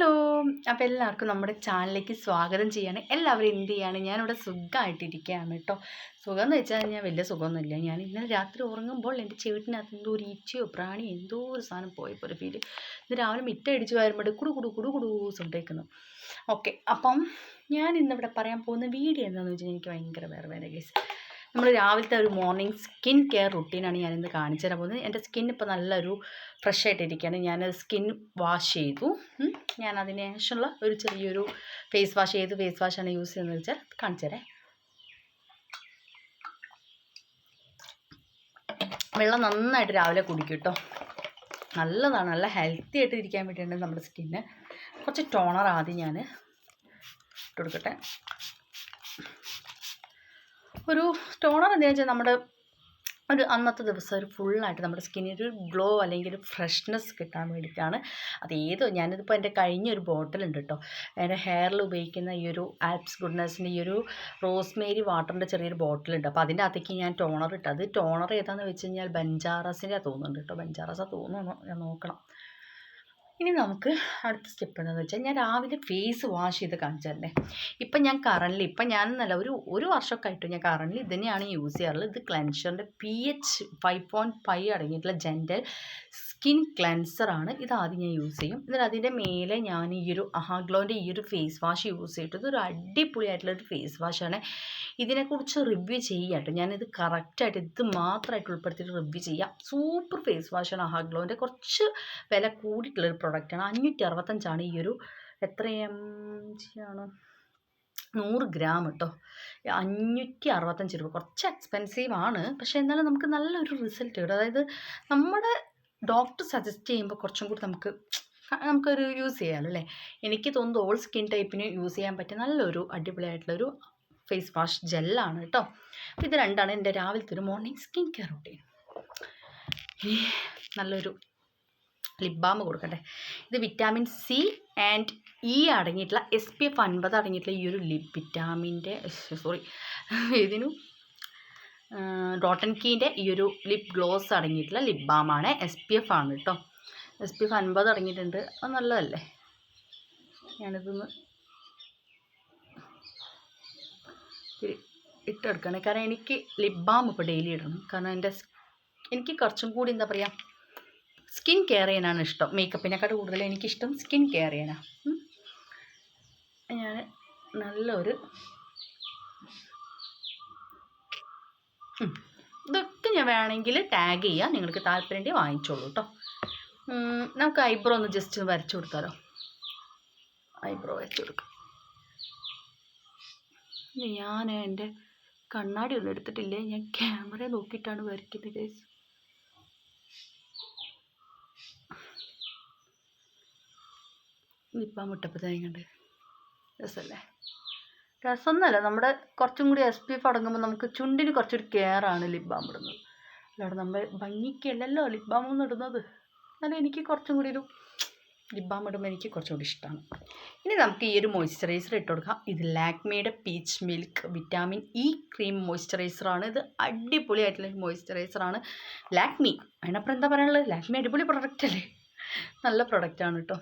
Hello. അപ്പോൾ എല്ലാവർക്കും നമ്മുടെ ചാനലിലേക്ക് സ്വാഗതം ചെയ്യാണ്. എല്ലാവരും എന്ത് ചെയ്യാണ്? ഞാനിവിടെ സുഖമായിട്ടിരിക്കുകയാണ് കേട്ടോ. സുഖം എന്ന് വെച്ചാൽ ഞാൻ വലിയ സുഖമൊന്നുമില്ല. ഞാൻ ഇന്നലെ രാത്രി ഉറങ്ങുമ്പോൾ എന്റെ ചെവിട്ടിനകത്ത് എന്തോ ഒരു ഈച്ചയോ പ്രാണി എന്തോ ഒരു സാധനം പോയപ്പോൾ ഒരു ഫീൽ ഇന്ന് രാവിലെ മിറ്റ അടിച്ച് വരുമ്പോൾ കുടു കുടു കുടു കുടു സൗണ്ടേക്കുന്നു ഓക്കെ അപ്പം ഞാൻ ഇന്നിവിടെ പറയാൻ പോകുന്ന വീഡിയോ എന്താണെന്ന് വെച്ചാൽ എനിക്ക് ഭയങ്കര വേറെ വേറെ കേസ് നമ്മൾ രാവിലത്തെ ഒരു മോർണിംഗ് സ്കിൻ കെയർ റുട്ടീനാണ് ഞാനിന്ന് കാണിച്ചു തരാൻ പോകുന്നത്. എന്റെ സ്കിൻ ഇപ്പോൾ നല്ലൊരു ഫ്രഷ് ആയിട്ടിരിക്കുകയാണ്. ഞാൻ സ്കിൻ വാഷ് ചെയ്തു. ഞാൻ അതിന് ശേഷമുള്ള ഒരു ചെറിയൊരു ഫേസ് വാഷ് ചെയ്ത് ഫേസ് വാഷാണ് യൂസ് ചെയ്യുന്നത് വെച്ചാൽ കാണിച്ചു തരാം. വെള്ളം നന്നായിട്ട് രാവിലെ കുടിക്കും കേട്ടോ നല്ലതാണ്. നല്ല ഹെൽത്തി ആയിട്ട് ഇരിക്കാൻ വേണ്ടിയിട്ടുണ്ട് നമ്മുടെ സ്കിന്ന് കുറച്ച് ടോണർ ആദ്യം ഞാൻ ഇട്ട് കൊടുക്കട്ടെ. ഒരു ടോണർ എന്താണെന്ന് വെച്ചാൽ നമ്മുടെ ഒരു അന്നത്തെ ദിവസം ഒരു ഫുള്ളായിട്ട് നമ്മുടെ സ്കിന്നിന് ഒരു ഗ്ലോ അല്ലെങ്കിൽ ഒരു ഫ്രഷ്നെസ് കിട്ടാൻ വേണ്ടിയിട്ടാണ്. അത് ഏത് ഞാനിതിപ്പോൾ എന്റെ കഴിഞ്ഞ ഒരു ബോട്ടിലുണ്ട് കേട്ടോ എന്റെ ഹെയറിൽ ഉപയോഗിക്കുന്ന ഈ ഒരു ആൽപ്സ് ഗുഡ്നെസ്സിന്റെ ഈ ഒരു റോസ്മേരി വാട്ടറിന്റെ ചെറിയൊരു ബോട്ടിലുണ്ട് അപ്പോൾ അതിന്റെ അകത്തേക്ക് ഞാൻ ടോണർ ഇട്ടത് ടോണർ ഏതാണെന്ന് വെച്ച് കഴിഞ്ഞാൽ ബഞ്ചാറസിന്റെ തോന്നുന്നുണ്ട് കേട്ടോ ബഞ്ചാറസ് തോന്നുന്നു ഞാൻ നോക്കണം. ഇനി നമുക്ക് അടുത്ത സ്റ്റെപ്പ് എന്താണെന്ന് വെച്ചാൽ ഞാൻ രാവിലെ ഫേസ് വാഷ് ചെയ്ത് കാണിച്ചു തരണ്ടേ ഇപ്പം ഞാൻ കറൻലി ഇപ്പം ഞാൻ നല്ല ഒരു ഒരു വർഷമൊക്കെ ആയിട്ട് ഞാൻ കറൻലി ഇത് തന്നെയാണ് യൂസ് ചെയ്യാറുള്ളത്. ഇത് ക്ലെൻസറിന്റെ P H five point five അടങ്ങിയിട്ടുള്ള ജെന്റൽ സ്കിൻ ക്ലെൻസറാണ് ഇത് ആദ്യം ഞാൻ യൂസ് ചെയ്യും. എന്നിട്ട് അതിന്റെ മേലെ ഞാൻ ഈ ഒരു അഹാഗ്ലോന്റെ ഈ ഒരു ഫേസ് വാഷ് യൂസ് ചെയ്തിട്ട് ഇതൊരു അടിപൊളിയായിട്ടുള്ള ഒരു ഫേസ് വാഷാണ് ഇതിനെക്കുറിച്ച് റിവ്യൂ ചെയ്യാട്ടോ ഞാനിത് കറക്റ്റായിട്ട് ഇത് മാത്രമായിട്ട് ഉൾപ്പെടുത്തിയിട്ട് റിവ്യൂ ചെയ്യാം. സൂപ്പർ ഫേസ് വാഷാണ് അഹാഗ്ലോന്റെ കുറച്ച് വില കൂടിയിട്ടുള്ളൊരു പ്രൊഡക്റ്റാണ് അഞ്ഞൂറ്റി അറുപത്തഞ്ചാണ് ഈ ഒരു എത്ര എം ആണ് നൂറ് ഗ്രാം കേട്ടോ അഞ്ഞൂറ്റി അറുപത്തഞ്ച് രൂപ. കുറച്ച് എക്സ്പെൻസീവ് ആണ്. പക്ഷേ എന്നാലും നമുക്ക് നല്ലൊരു റിസൾട്ട് കിട്ടും. അതായത് നമ്മുടെ ഡോക്ടർ സജസ്റ്റ് ചെയ്യുമ്പോൾ കുറച്ചും കൂടി നമുക്ക് നമുക്കൊരു യൂസ് ചെയ്യാമല്ലോ അല്ലേ? എനിക്ക് തോന്നുന്നു ഓൾ സ്കിൻ ടൈപ്പിന് യൂസ് ചെയ്യാൻ പറ്റിയ നല്ലൊരു അടിപൊളിയായിട്ടുള്ളൊരു ഫേസ് വാഷ് ജെല്ലാണ് കേട്ടോ ഇത് രണ്ടാണ് എന്റെ രാവിലത്തെ ഒരു മോർണിംഗ് സ്കിൻ കെയർ റൂട്ടീൻ നല്ലൊരു ലിപ് ബാം കൊടുക്കട്ടെ. ഇത് വിറ്റാമിൻ സി ആൻഡ് ഇ അടങ്ങിയിട്ടുള്ള എസ് പി എഫ് അൻപത് അടങ്ങിയിട്ടുള്ള ഈ ഒരു ലിപ് വിറ്റാമിന്റെ സോറി ഇതിനു ഡോട്ടൻ കീന്റെ ഈ ഒരു ലിപ് ഗ്ലോസ് അടങ്ങിയിട്ടുള്ള ലിപ് ബാമാണ് എസ് പി എഫ് ആണ് കേട്ടോ എസ് പി എഫ് അൻപത് അടങ്ങിയിട്ടുണ്ട്. അത് നല്ലതല്ലേ? ഞാനിതൊന്ന് ഇട്ടെടുക്കണേ. കാരണം എനിക്ക് ലിപ് ബാം ഇപ്പോൾ ഡെയിലി ഇടണം. കാരണം എന്റെ എനിക്ക് കുറച്ചും കൂടി എന്താ പറയുക സ്കിൻ കെയർ ചെയ്യാനാണ് ഇഷ്ടം. മേക്കപ്പിനെക്കാട്ട് കൂടുതൽ എനിക്കിഷ്ടം സ്കിൻ കെയർ ചെയ്യാനാണ്. ഞാൻ നല്ലൊരു. ഇതൊക്കെ ഞാൻ വേണമെങ്കിൽ ടാഗ് ചെയ്യാം. നിങ്ങൾക്ക് താല്പര്യം വാങ്ങിച്ചോളൂ കേട്ടോ നമുക്ക് ഐബ്രോ ഒന്ന് ജസ്റ്റ് ഒന്ന് വരച്ചു കൊടുത്താലോ? ഐബ്രോ വരച്ചു കൊടുക്കാം. ഞാൻ എന്റെ കണ്ണാടി ഒന്നും എടുത്തിട്ടില്ലേ? ഞാൻ ക്യാമറ നോക്കിയിട്ടാണ് വരയ്ക്കുന്നത് ഗൈസ് ഇപ്പം മുട്ടപ്പം തേങ്ങണ്ട് രസമല്ലേ രസമൊന്നുമല്ല. നമ്മുടെ കുറച്ചും കൂടി എസ് പി എഫ് അടങ്ങുമ്പോൾ നമുക്ക് ചുണ്ടിന് കുറച്ചൊരു കെയറാണ് ലിപ് ബാം ഇടുന്നത്. അല്ലാതെ നമ്മൾ ഭംഗിക്കല്ലല്ലോ ലിപ് ബാം ഒന്നും ഇടുന്നത്. എന്നാലും എനിക്ക് കുറച്ചും കൂടി ഒരു ലിപ് ബാം ഇടുമ്പോൾ എനിക്ക് കുറച്ചും കൂടി ഇഷ്ടമാണ് ഇനി നമുക്ക് ഈ ഒരു മോയ്സ്ചറൈസർ ഇട്ട് കൊടുക്കാം. ഇത് ലാക്മിയുടെ peach milk vitamin E cream മോയ്സ്ചറൈസറാണ് ഇത് അടിപൊളിയായിട്ടുള്ള മോയ്സ്ചറൈസറാണ് ലാക്മി. അതിനപ്പുറം എന്താ പറയാനുള്ളത്? ലാക്മി അടിപൊളി പ്രൊഡക്റ്റ് അല്ലേ? നല്ല പ്രൊഡക്റ്റാണ് കേട്ടോ